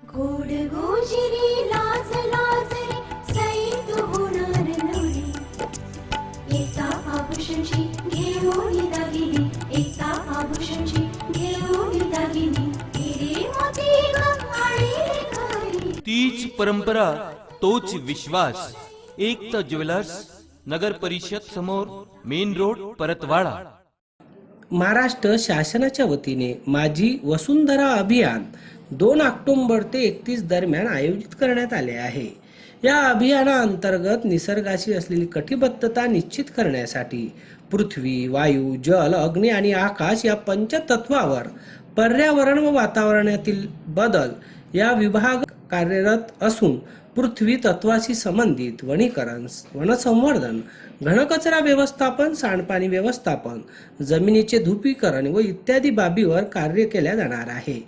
गोड गोजिरी लाज लाजरी सैत होणार नवरी एका आभूषणची घेऊन दागिनी एका आभूषणची घेऊन दागिनी. हिरे मोती ग आणि घरी. तीच परंपरा तोच विश्वास. एकता ज्वेलर्स नगर परिषद समोर मेन रोड परतवाडा. महाराष्ट्र शासनाच्या वतीने माझी वसुंधरा अभियान दोन ऑक्टोंबर ते एकतीस दरम्यान आयोजित करण्यात आले आहे. या अभियानाअंतर्गत निसर्गाशी असलेली कटिबद्धता निश्चित करण्यासाठी पृथ्वी वायू जल अग्नी आणि आकाश या पंचतत्वावर पर्यावरण व वातावरणातील बदल या विभाग कार्यरत असून पृथ्वी तत्वाशी संबंधित वनीकरण वनसंवर्धन घनकचरा व्यवस्थापन सांडपाणी व्यवस्थापन जमिनीचे धुपीकरण व इत्यादी बाबीवर कार्य केल्या जाणार आहे.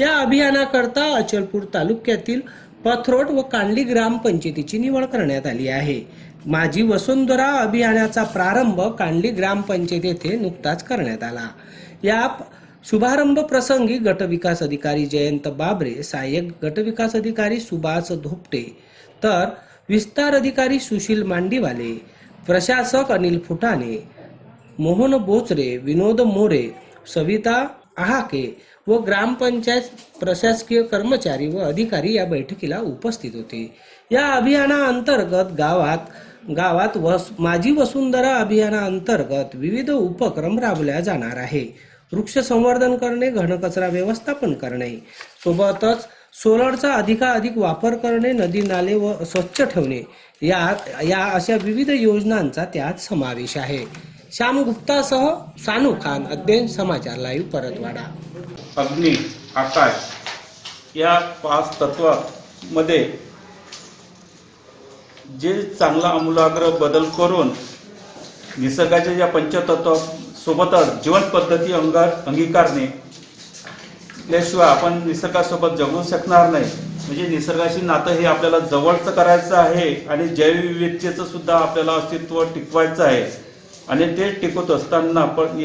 या अभियानाकरता अचलपूर तालुक्यातील पथरोट व कांडली ग्रामपंचायतीची निवड करण्यात आली आहे. माझी वसुंधरा अभियानाचा प्रारंभ कांडली ग्रामपंचायत येथे नुकताच करण्यात आला. या शुभारंभ प्रसंगी गटविकास अधिकारी जयंत बाबरे सहाय्यक गटविकास अधिकारी सुभाष धोपटे तर विस्तार अधिकारी सुशील मांडीवाले प्रशासक अनिल फुटाणे मोहन बोचरे विनोद मोरे सविता आहाके व ग्रामपंचायत प्रशासकीय कर्मचारी व अधिकारी या बैठकीला उपस्थित होते. या अभियानाअंतर्गत गावात गावात वस माझी वसुंधरा अभियानाअंतर्गत विविध उपक्रम राबवल्या जाणार आहे. वृक्ष संवर्धन करणे घनकचरा व्यवस्थापन करणे सोबतच सोलरचा अधिकाधिक वापर करणे नदी नाले व स्वच्छ ठेवणे या या अशा विविध योजनांचा त्यात समावेश आहे. श्याम गुप्तासह सानू खान अध्ययन समाचार लाईव्ह परतवाडा। अग्नी आकाश या पाच तत्वामध्ये जे चांगला आमूलाग्र बदल करून निसर्गाच्या या पंचतत्वासोबतच जीवन पद्धती अंगार अंगीकारणे याशिवाय आपण निसर्गासोबत जगू शकणार नाही. म्हणजे निसर्गाशी नातं हे आपल्याला जवळचं करायचं आहे आणि जैवविविधतेचं सुद्धा आपल्याला अस्तित्व टिकवायचं आहे. आणि ते टिकवत असताना पण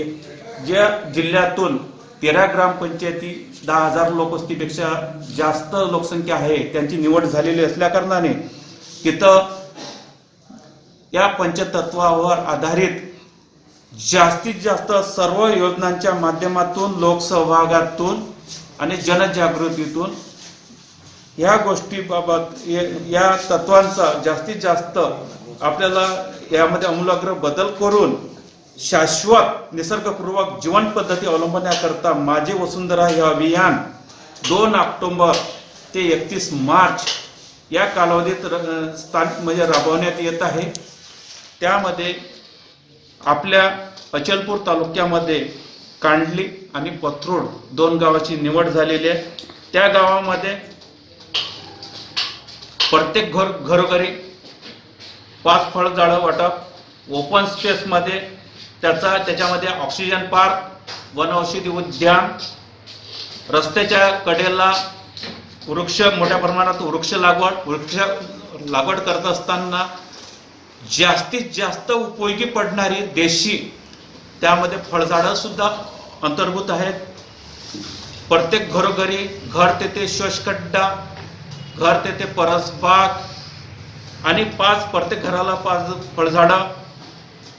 ज्या जिल्ह्यातून तेरा ग्रामपंचायती दहा हजार लोकवस्तीपेक्षा जास्त लोकसंख्या आहे त्यांची निवड झालेली असल्याकारणाने तिथं या पंचतत्वावर आधारित जास्तीत जास्त सर्व योजनांच्या माध्यमातून लोकसहभागातून आणि जनजागृतीतून या गोष्टीबाबत या तत्वांचा जास्तीत जास्त आपल्याला यामध्ये अमूलाग्र बदल करून शाश्वत निसर्गपूर्वक जीवन पद्धती अवलंबण्याकरता माझे वसुंधरा हे अभियान दोन ऑक्टोबर ते एकतीस मार्च या कालावधीत र- स्थान म्हणजे राबवण्यात येत आहे. त्यामध्ये आपल्या अचलपूर तालुक्यामध्ये कांडली आणि पथरोड दोन गावाची निवड झालेली आहे. त्या गावामध्ये प्रत्येक घर घरोघरी पाच फळझाडं वाटप ओपन स्पेसमध्ये त्याचा त्याच्यामध्ये ऑक्सिजन पार्क वनौषधी उद्यान रस्त्याच्या कडेला वृक्ष मोठ्या प्रमाणात वृक्ष लागवड वृक्ष लागवड करत असताना जास्तीत जास्त उपयोगी पडणारी देशी त्यामध्ये फळझाडं सुद्धा अंतर्भूत आहेत. प्रत्येक घरोघरी घर तेथे शोषखड्डा घर तेथे परसबाग आणि पाच प्रत्येक घराला पाच फळझाडं.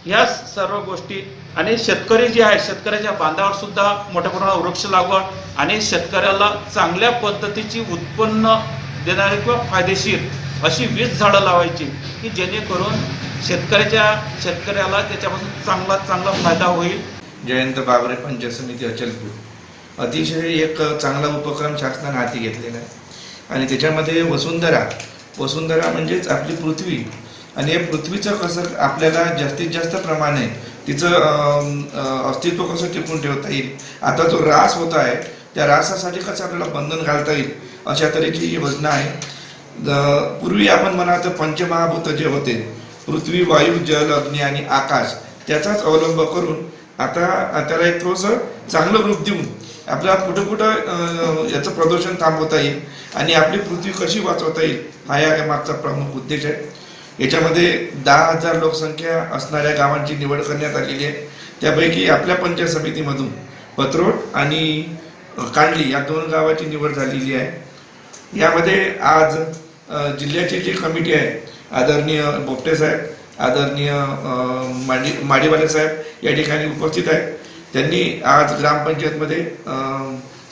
ह्या सर्व गोष्टी आणि शेतकरी जे आहेत शेतकऱ्याच्या बांधावर सुद्धा मोठ्या प्रमाणात वृक्ष लागवड आणि शेतकऱ्याला चांगल्या पद्धतीची उत्पन्न देणारी किंवा फायदेशीर अशी वीज झाडं लावायची की जेणेकरून शेतकऱ्याच्या शेतकऱ्याला त्याच्यापासून चांगला चांगला फायदा होईल. जयंत बाबरे पंचायत समिती अचलपूर. अतिशय एक चांगला उपक्रम शासनाने हाती घेतलेला आहे. आणि त्याच्यामध्ये वसुंधरा वसुंधरा म्हणजेच आपली पृथ्वी. आणि या पृथ्वीचं कसं आपल्याला जास्तीत जास्त प्रमाणे तिचं अस्तित्व कसं टिकून ठेवता येईल? आता जो रास होत आहे त्या रासासाठी कसं आपल्याला बंधन घालता येईल? अशा तऱ्हेची ही योजना आहे पूर्वी आपण म्हणा तर पंचमहाभूत जे होते पृथ्वी वायू जल अग्नी आणि आकाश त्याचाच अवलंब करून आता त्याला एक थोडंसं चांगलं रूप देऊन आपल्याला कुठं कुठं याचं प्रदूषण थांबवता येईल आणि आपली पृथ्वी कशी वाचवता येईल हा या मागचा प्रमुख उद्देश आहे. याच्यामध्ये दहा हजार लोकसंख्या असणाऱ्या गावांची निवड करण्यात आलेली आहे. त्यापैकी आपल्या पंचायत समितीमधून पत्रोड आणि कांडली या दोन गावाची निवड झालेली आहे. यामध्ये आज जिल्ह्याची जी कमिटी आहे आदरणीय बोपटे साहेब आदरणीय माडी माडीवाले साहेब या ठिकाणी उपस्थित आहेत. त्यांनी आज ग्रामपंचायतमध्ये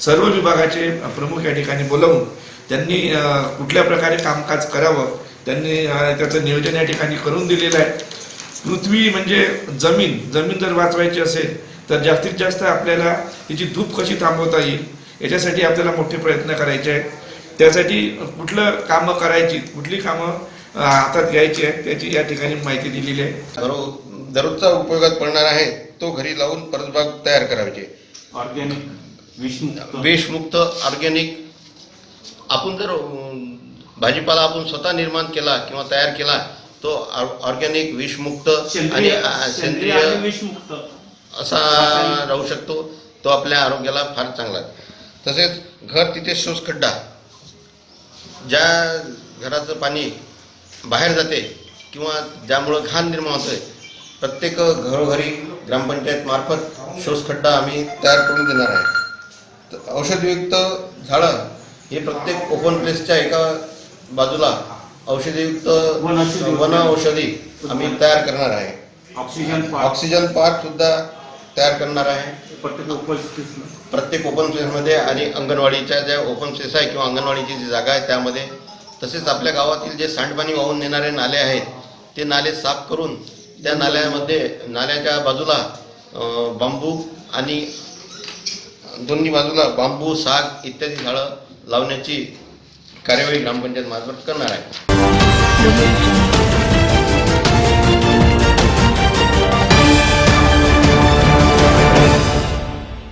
सर्व विभागाचे प्रमुख या ठिकाणी बोलवून त्यांनी कुठल्या प्रकारे कामकाज करावं त्यांनी त्याचं नियोजन या ठिकाणी करून दिलेलं आहे. पृथ्वी म्हणजे जमीन जमीन जर वाचवायची असेल तर जास्तीत जास्त आपल्याला तिची धूप कशी थांबवता येईल याच्यासाठी आपल्याला मोठे प्रयत्न करायचे आहेत. त्यासाठी कुठलं कामं करायची कुठली कामं हातात घ्यायची आहे त्याची या ठिकाणी माहिती दिलेली आहे. दररोजचा उपयोगात पडणार आहे तो घरी लावून परसबाग तयार करायचे. ऑर्गॅनिक विषमुक्त. विषमुक्त ऑर्गॅनिक आपण जर भाजीपाला आपण स्वतः निर्माण केला किंवा तयार केला तो ऑर्गॅनिक विषमुक्त आणि सेंद्रिय विषमुक्त. असा राहू शकतो तो आपल्या आरोग्याला फार चांगला तसेच घर तिथे शोषखड्डा. ज्या घराचं पाणी बाहेर जाते किंवा ज्यामुळं घाण निर्माण होते प्रत्येक घरोघरी ग्रामपंचायत मार्फत शोषखड्डा आम्ही तयार करून देणार आहे. तर औषधयुक्त झाडं हे प्रत्येक ओपन प्लेसच्या एका बाजूला औषधयुक्त वन औषधी आम्ही तयार करणार आहे. Oxygen park. ऑक्सिजन पार्क सुद्धा तयार करणार आहे. प्रत्येक उपस्थित प्रत्येक ओपन स्पेसमध्ये आणि अंगणवाडीच्या ज्या ओपन स्पेस आहे किंवा अंगणवाडीची जी जागा आहे त्यामध्ये तसेच आपल्या गावातील जे सांडपाणी वाहून नेणारे नाले आहेत ते नाले साफ करून त्या नाल्यामध्ये नाल्याच्या बाजूला बांबू आणि दोन्ही बाजूला बांबू साग इत्यादी झाडं लावण्याची कार्यवाही ग्रामपंचायत मार्फत करणार आहे.